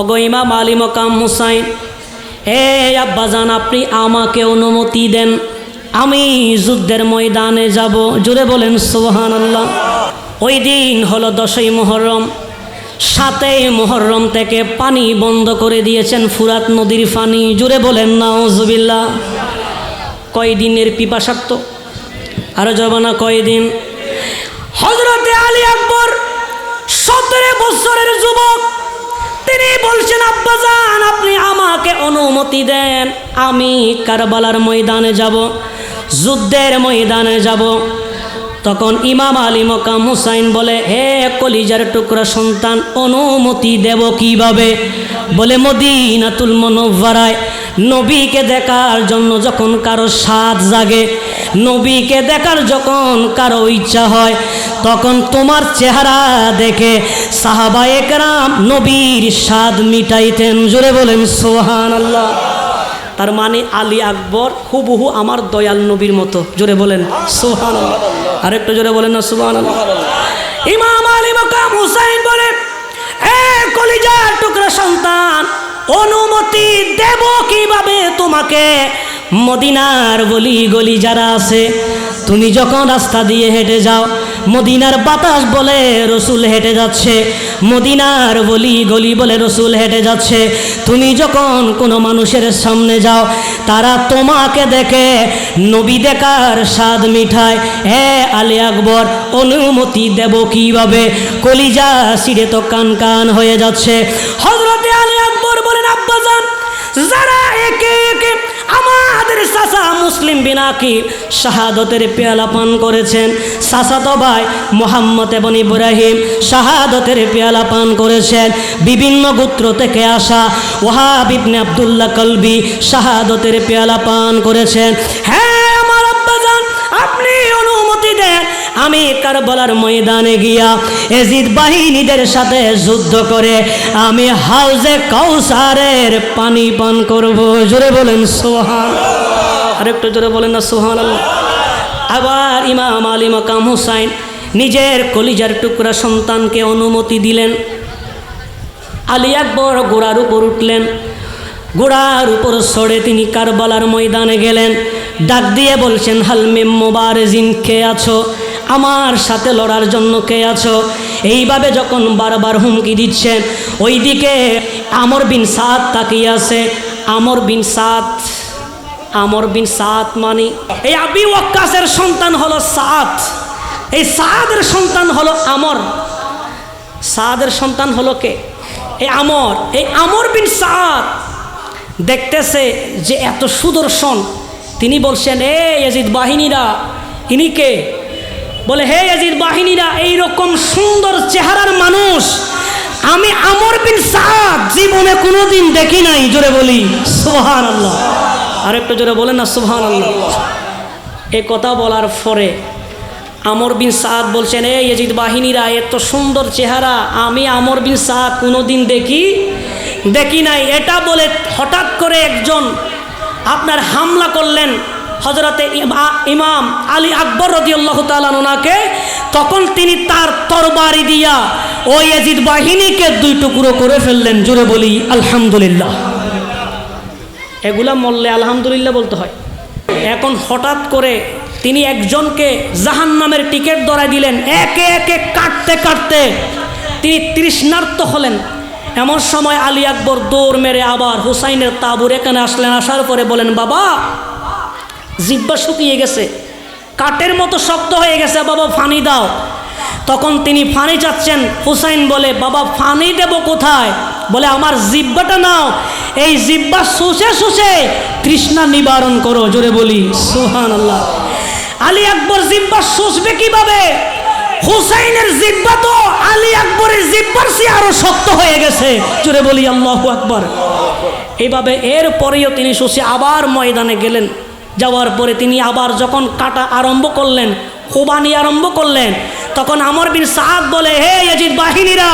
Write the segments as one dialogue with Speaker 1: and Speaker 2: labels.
Speaker 1: অগো ইমাম আলী মকাম হুসাইন, হে আব্বাজান, আপনি আমাকে অনুমতি দেন। আমি যুদ্ধের ময়দানে যাব। জুড়ে বলেন সোহান আল্লাহ ওই দিন হলো দশই মোহরম সাতই মোহরম থেকে পানি বন্ধ করে দিয়েছেন ফুরাত নদীর পানি। জুড়ে বলেন নাওজুবিল্লা কয়দিনের পিপাসার্থ আরও যাব না কয়দিন হজরতে আলী আকবর, সতেরো বছরের যুবক অনুমতি দেন, আমি কারবালার ময়দানে যাব, যুদ্ধের ময়দানে যাব। তখন ইমাম আলী মকাম হুসাইন বলে, হে কলিজার টুকরা সন্তান, অনুমতি দেব কীভাবে? বলে, মদিনাতুল মনোভারায় নবীকে দেখার জন্য যখন কারও স্বাদ জাগে, নবীকে দেখার যখন কারও ইচ্ছা হয়, তখন তোমার চেহারা দেখে সাহাবা একরাম নবীর স্বাদ মিটাইতেন। জোরে বলেন সোহান আল্লাহ তার মানে আলী আকবর হুবহু আমার দয়াল নবীর মতো। জোরে বলেন সোহান আল্লাহ আরেকটু জোরে বলেন না সোহান ইমাম আলী মকাম হুসাইন বলে এ কলিজার টুকরা সন্তান অনুমতি দেব কীভাবে তোমাকে? মদিনার গলি গলি যারা আছে, তুমি যখন রাস্তা দিয়ে হেঁটে যাও, মদিনার বাতাস বলে রসুল হেঁটে যাচ্ছে, মদিনার বলি গলি বলে রসুল হেঁটে যাচ্ছে, তুমি যখন কোনো মানুষের সামনে যাও, তারা তোমাকে দেখে, নবী দেখার স্বাদ মিঠায় হে আলী আকবর, অনুমতি দেব কীভাবে? কলিজা সিঁড়ে তো কান কান হয়ে যাচ্ছে। হজরতে আলী চাচা মুসলিম বিনাকি শাহাদতের পেয়ালা পান করেছেন। চাচাতো ভাই মোহাম্মদ এবং ইব্রাহিম শাহাদতের পেয়ালা পান করেছেন। বিভিন্ন গোত্র থেকে আসা ওহাব ইবনে আবদুল্লাহ কলবি শাহাদতের পেয়ালা পান করেছেন। হ্যাঁ আমার আব্বাজান, আপনি অনুমতি দেন। আমি কারবালার ময়দানে গিয়া এজিদ বাহিনীদের সাথে যুদ্ধ করে আমি হাউজে কৌসারের পানি পান করব। জোরে বলেন সোহান আরেকটু জোরে বলেন না সোহান আবার ইমাম আলী মকাম হুসাইন নিজের কলিজার টুকরা সন্তানকে অনুমতি দিলেন। আলী আকবর গোড়ার উপর উঠলেন। গোড়ার উপর সরে তিনি কারবালার ময়দানে গেলেন। ডাক দিয়ে বলছেন হালমিম মোবারেজিন, কে আছো? আমার সাথে লড়ার জন্য কে আছো? এইভাবে যখন বারবার হুমকি দিচ্ছেন, ওইদিকে আমর বিন সাদ তাকিয়ে আছে। আমর বিন সাদ আমর বিন সাত মানে এই আবি ওয়াক্কাসের সন্তান হলো সাত এই সাদের সন্তান হলো আমর। সাদের সন্তান হলো কে? এই আমর। এই আমর বিন সাদ দেখতেছে যে এত সুদর্শন। তিনি বলছেন, এ ইয়াজিদ বাহিনীরা, ইনি কে? বলে, হে ইয়াজিদ বাহিনীরা, এইরকম সুন্দর চেহারার মানুষ। আমি আমর বিন সাদ, জীবনে কোনোদিন দেখি নাই, জোরে বলি। সুবহান আল্লাহ আরেকটু জোরে বলেন না সুবহান আল্লাহ এ কথা বলার পরে আমর বিন সাদ বলছেন এই এজিদ বাহিনীরা এত সুন্দর চেহারা। আমি আমর বিন সাদ কোনোদিন দেখি দেখি নাই। এটা বলে হঠাৎ করে একজন আপনার হামলা করলেন হজরতে ইমাম আলী আকবর রদিয়াল্লাহ তালাকে তখন তিনি তার তরবারি দিয়া ওই এজিদ বাহিনীকে দুই টুকরো করে ফেললেন। জুড়ে বলি, আলহামদুলিল্লাহ। এগুলা মরলে আলহামদুলিল্লাহ বলতে হয়। এখন হঠাৎ করে তিনি একজনকে জাহান নামের টিকিট ধরাই দিলেন। একে একে কাটতে কাটতে তিনি তৃষ্ণার্ত হলেন। এমন সময় আলী আকবর দৌড় মেরে আবার হুসাইনের তাবুর এখানে আসলেন। আসার পরে বলেন, বাবা জিব্বা শুকিয়ে গেছে। কাঠের মতো শক্ত হয়ে গেছে। বাবা, ফানি দাও। তখন তিনি ফানি চাচ্ছেন। হুসাইন বলে, বাবা, ফানি দেব কোথায়? বলে, আমার জিব্বাটা নাও। এই জিব্বা শুষে শুষে তৃষ্ণা নিবারণ করো, জোরে বলি সুহান আল্লাহ আলী আকবর জিব্বা শুষবে কীভাবে? হুসাইনের জিব্বা তো আলী আকবরের জিব্বার সে আরও শক্ত হয়ে গেছে, জোরে বলি, আল্লাহ আকবর। এইভাবে এরপরেও তিনি শুষে আবার ময়দানে গেলেন। যাওয়ার পরে তিনি আবার যখন কাটা আরম্ভ করলেন, কোবানি আরম্ভ করলেন, তখন আমর বিন সাদ বলে, হে এজিদ বাহিনীরা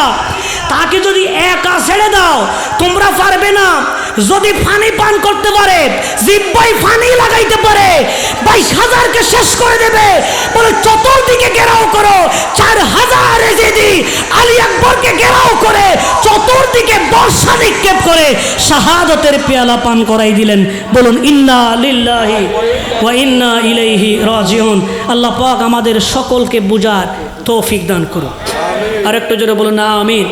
Speaker 1: তাকে যদি একা ছেড়ে দাও, তোমরা পারবে না। যদি ফানি পান করতে পারে জিব্বাই ফানি লাগাইতে পারে, বাইশ হাজারকে শেষ করে দেবে। বলে, চতুর্দিকে ঘেরাও করো, চার হাজার যদি আলী আকবরকে ঘেরাও করে, চতুর্দিকে বর্ষা নিক্ষেপ করে শাহাদতের পেয়ালা পান করাই দিলেন। বলুন, ইন্না লিল্লাহি ওয়া ইন্না ইলাইহি রাজিউন। আল্লাহ পাক আমাদের সকলকে বুঝার তৌফিক দান করুন আরেকটু জোরে বলুন না আমিন।